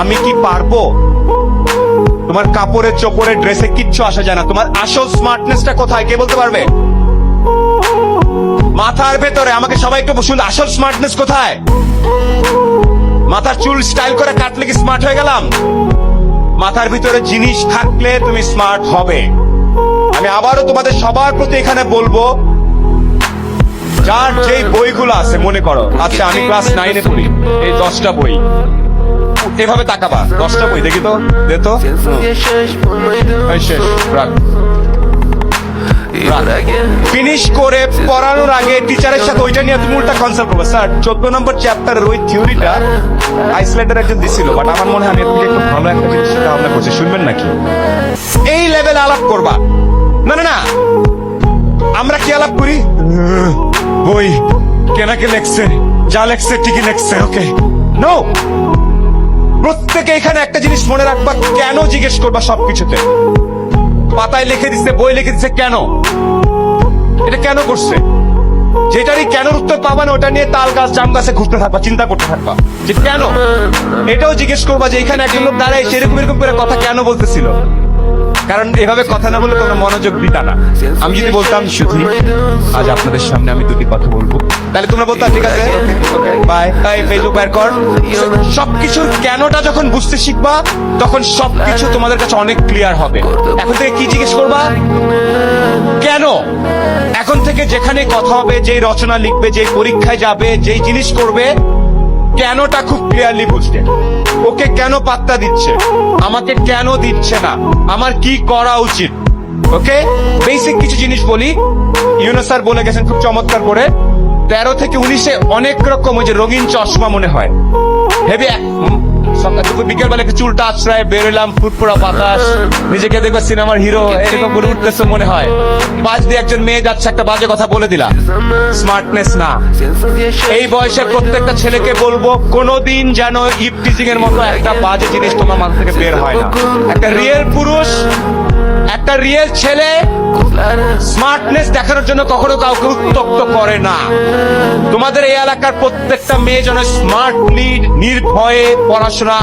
আমি কি পারব? তোমার কাপড়ে চোপড়ে ড্রেসে কিচ্ছু আসা যায় না। তোমার আসল স্মার্টনেসটা কোথায়? কে বলতে পারবে? মাথার ভেতরে, আমাকে সবাই একটু বসুন, আসল স্মার্টনেস কোথায়? মাথার চুল স্টাইল করে কাটলে কি স্মার্ট হয়ে গেলাম? মাথার ভিতরে জিনিস থাকলে তুমি স্মার্ট হবে। আমি আবারও তোমাদের সবার প্রতি এখানে বলব, যার যেই বইগুলো আছে, মনে করো। আচ্ছা আমি ক্লাস নাইনে পড়ি, এই দশটা বই। এভাবে তাকাবা। দশটা বই, দেখি তো, দে ফিনিশ করে পড়ানোর আগে টিচারের সাথে ওইটা নিয়ে তুমি উল্টা কনসাল্ট করবে। স্যার চোদ্দ নম্বর চ্যাপ্টারের ওই থিওরিটা আইসল্যান্ডের একজন দিছিল বাট আমার মনে হয় আমি একটু ভালো একটা জিনিস ভাবনা করছি শুনবেন নাকি? এই লেভেল আলাপ করবা। না না না। আমরা কি আলাপ করি? বই। কেনাকে লেখছে? যা লেখছে, ঠিকই লেখছে ওকে নো প্রত্যেকে এখানে একটা জিনিস মনে রাখবা, কেন জিজ্ঞেস করবা সবকিছুতে? পাতায় লিখে দিচ্ছে বই লিখে দিচ্ছে কেন? এটা কেন করছে? যেটারই কেন উত্তর পাবা না, ওটা নিয়ে তাল গাছ, জাম গাছে ঘুরতে থাকবা, চিন্তা করতে থাকবা। যে কেন? এটাও জিজ্ঞেস করবা যে এখানে একজন লোক দাঁড়ায় সেরকম এরকম করে কথা কেন বলতেছিল? কারণ এভাবে কথা না বলে তোমরা মনোযোগ দিতা না। আমি যদি বলতাম শুধু আজ আপনাদের সামনে আমি দুটি কথা বলব। তাহলে তোমরা বলতাম ঠিক আছে? বাই বাই ফেসবুক বের কর। সবকিছুর কেনটা যখন বুঝতে শিখবা, তখন সবকিছু তোমাদের কাছে অনেক ক্লিয়ার হবে। এখন থেকে কি জিজ্ঞেস করবা? কেন? এখন থেকে যেখানে কথা হবে, যেই রচনা লিখবে, যেই পরীক্ষায় যাবে, যেই জিনিস করবে, কেনটা খুব ক্লিয়ারলি বুঝতে ওকে কেন পাত্তা দিচ্ছে? আমাকে কেন দিচ্ছে না? আমার কি করা উচিত? ওকে? বেসিক কিছু জিনিস বলি। ইউনো স্যার বলে গেছেন খুব চমৎকার করে। তেরো থেকে উনিশে অনেক রকম ওই যে রঙিন চশমা মনে হয়। হেবি সকাল দুপুর, বিকেল বেলা চুলটা আশ্রয় বেরোলাম ফুটপুরা বাতাস, নিজেকে দেখবে সিনেমার হিরো এরকম করে উঠতেছে মনে হয়। পাঁচ দিয়ে একজন মেয়ে যাচ্ছে, একটা বাজে কথা বলে দিলা। স্মার্টনেস না। এই বয়সের প্রত্যেকটা ছেলেকে বলব, কোনোদিন যেন ইপটিজিং এর মতো একটা বাজে জিনিস তোমার মাথা থেকে বের হয় না। একটা রিয়েল পুরুষ একটা রিয়েল ছেলে স্মার্টনেস দেখানোর জন্য কখনো কাউকে উত্তপ্ত করে না। তোমাদের এই এলাকার প্রত্যেকটা মেয়ে যেন স্মার্টলি নির্ভয়ে পড়াশোনা